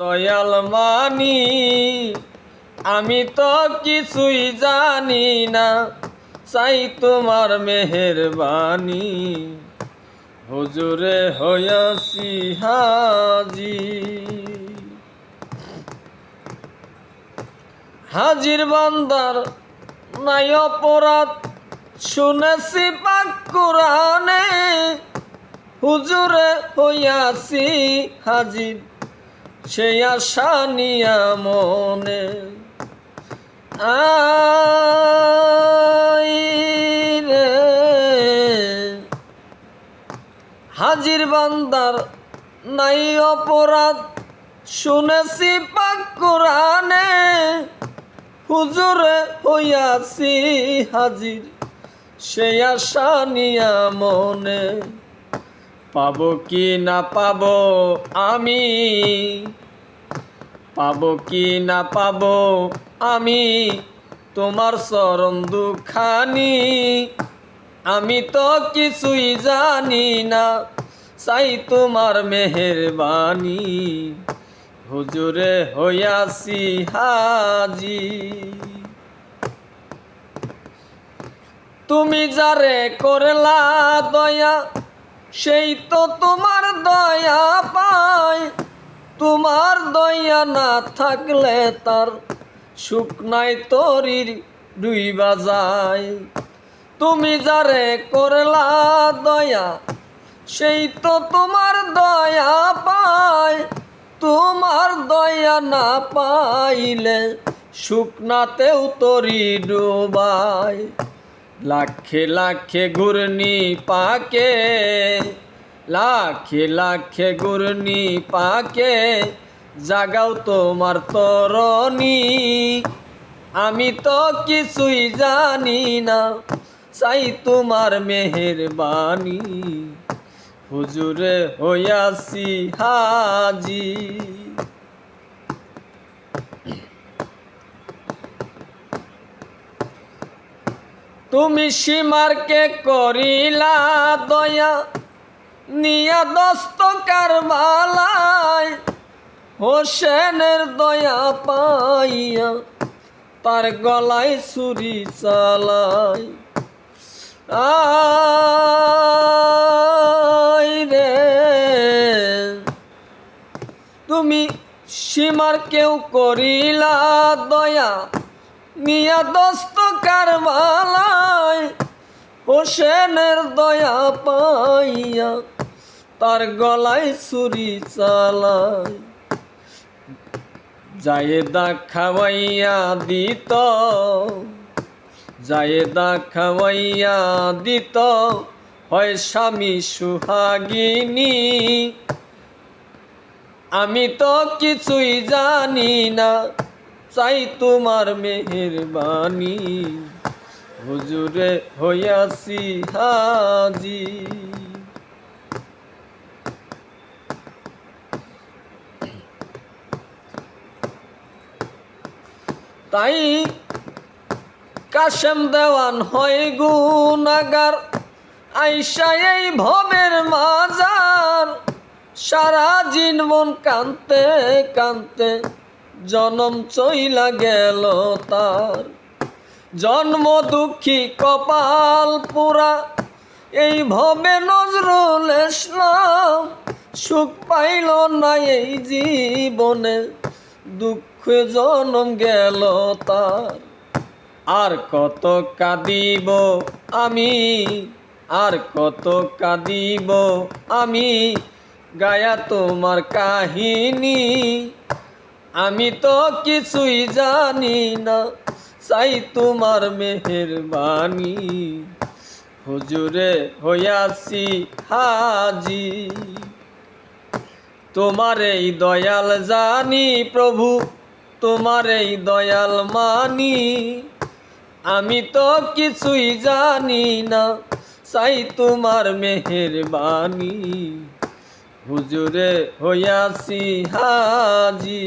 দয়াল মানি, আমি তো কিছুই জানি না, চাই তোমার মেহেরবানি। হুজুরে হয়াসি হাজি। হাজির বান্দার নাই অপরাধ, শুনেছি পাক কোরআনে, হুজুরে হইয়াছি হাজির। সেই আশা নিয়া মনে আই হাজির বান্দার নাই অপরাধ, শুনেছি পাক কোরআনে, হুজুরে হইয়াছি হাজির সেই আশা নিয়া মনে। পাবো কি না পাবো আমি? পাবো কি না পাবো আমি? তোমার চরণ দুখানি। আমি তো কিছুই জানি না, চাই তোমার মেহেরবানি। হুজুরে হইয়াছি হাজি। তুমি যারে করলা দয়া সেই তো তোমার দয়া পায় তোমার দয়া না থাকলে তার নাই, তরির দুই বাজায়। তুমি যারে করলা দয়া, সেই তো তোমার দয়া পায় তোমার দয়া না পাইলে শুকনাতেও তরি ডোবায়। লাখে লাখে ঘূর্ণি পাকে লাখে লাখে ঘূর্ণি পাকে জাগাও তোমার তরণী আমি তো কিছুই জানি না চাই তোমার মেহেরবানি হুজুরে হইয়াছি হাজি তুমি সীমারকে করিলা দয়া, নিয়া মালায় হোসেনের দয়া পাইয়া তার গলায় ছুরি চালায় আই রে, তুমি সীমার কেউ করিলা দয়া, নিয়া দস্তকার মালায় হোসেনের দয়া পাইয়া তার গলায় ছুরি চালায় জায়েদা খাওয়াইয়া দিত, জায়েদা খাওয়াইয়া দিত, হয় স্বামী সুহাগিনী। আমি তো কিছুই জানি না, চাই তোমার মেহেরবানি। হুজুরে হইয়াছি হাজি। তাই কাশেম দেওয়ান হয় গুনাগার, আইসা এই ভবের মাজার। সারা জীবন কানতে কানতে জনম চইলা গেল তার। জন্ম দুঃখী কপাল পুরা। এই ভবে নজরুল ইসলাম সুখ পাইল না এই জীবনে। দুঃখে জনম গেল তার। আর কত কাঁদিব আমি, আর কত কাঁদিব আমি, গায়া তোমার কাহিনী। আমি তো কিছুই জানি না চাই তোমার মেহেরবানি। হুজুরে হইয়াছি হাজি। তোমার এই দয়াল জানি প্রভু তোমার এই দয়াল মানি। আমি তো কিছুই জানি না, চাই তোমার মেহেরবানি। হুজুরে হইয়াছি হাজি।